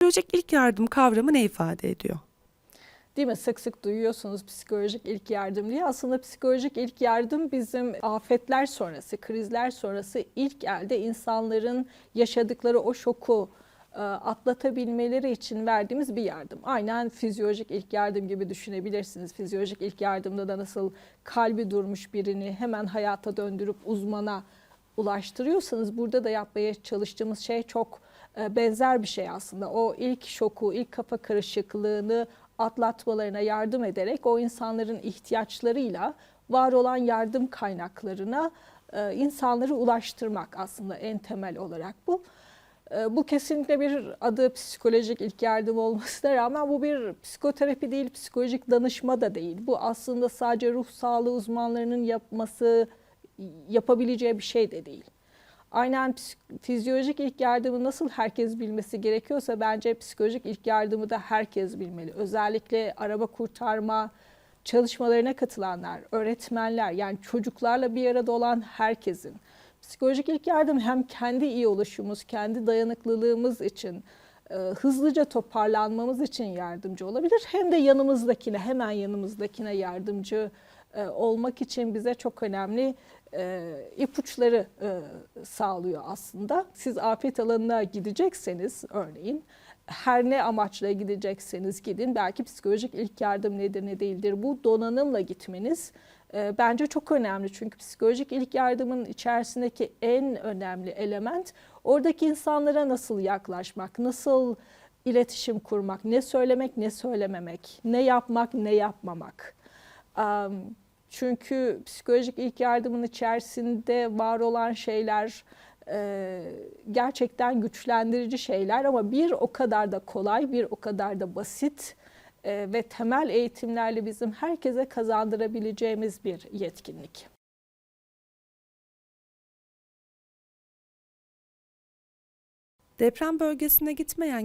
Psikolojik ilk yardım kavramı ne ifade ediyor? Değil mi? Sık sık duyuyorsunuz psikolojik ilk yardım diye. Aslında psikolojik ilk yardım bizim afetler sonrası, krizler sonrası ilk elde insanların yaşadıkları o şoku e, atlatabilmeleri için verdiğimiz bir yardım. Aynen fizyolojik ilk yardım gibi düşünebilirsiniz. Fizyolojik ilk yardımda da nasıl kalbi durmuş birini hemen hayata döndürüp uzmana ulaştırıyorsanız burada da yapmaya çalıştığımız şey çok benzer bir şey aslında. O ilk şoku, ilk kafa karışıklığını atlatmalarına yardım ederek o insanların ihtiyaçlarıyla var olan yardım kaynaklarına e, insanları ulaştırmak aslında en temel olarak bu. E, Bu kesinlikle bir adı psikolojik ilk yardım olmasına rağmen bu bir psikoterapi değil, psikolojik danışma da değil. Bu aslında sadece ruh sağlığı uzmanlarının yapması, yapabileceği bir şey de değil. Aynen fizyolojik ilk yardımı nasıl herkes bilmesi gerekiyorsa bence psikolojik ilk yardımı da herkes bilmeli. Özellikle araba kurtarma çalışmalarına katılanlar, öğretmenler yani çocuklarla bir arada olan herkesin. Psikolojik ilk yardım hem kendi iyi oluşumuz, kendi dayanıklılığımız için, e, hızlıca toparlanmamız için yardımcı olabilir. Hem de yanımızdakine, hemen yanımızdakine yardımcı e, olmak için bize çok önemli e, ipuçları e, sağlıyor aslında. Siz afet alanına gidecekseniz örneğin her ne amaçla gidecekseniz gidin belki psikolojik ilk yardım nedir ne değildir bu donanımla gitmeniz bence çok önemli. Çünkü psikolojik ilk yardımın içerisindeki en önemli element oradaki insanlara nasıl yaklaşmak, nasıl iletişim kurmak, ne söylemek, ne söylememek, ne yapmak, ne yapmamak. Am, Çünkü psikolojik ilk yardımın içerisinde var olan şeyler e, gerçekten güçlendirici şeyler ama bir o kadar da kolay, bir o kadar da basit e, ve temel eğitimlerle bizim herkese kazandırabileceğimiz bir yetkinlik. Deprem bölgesine gitmeyen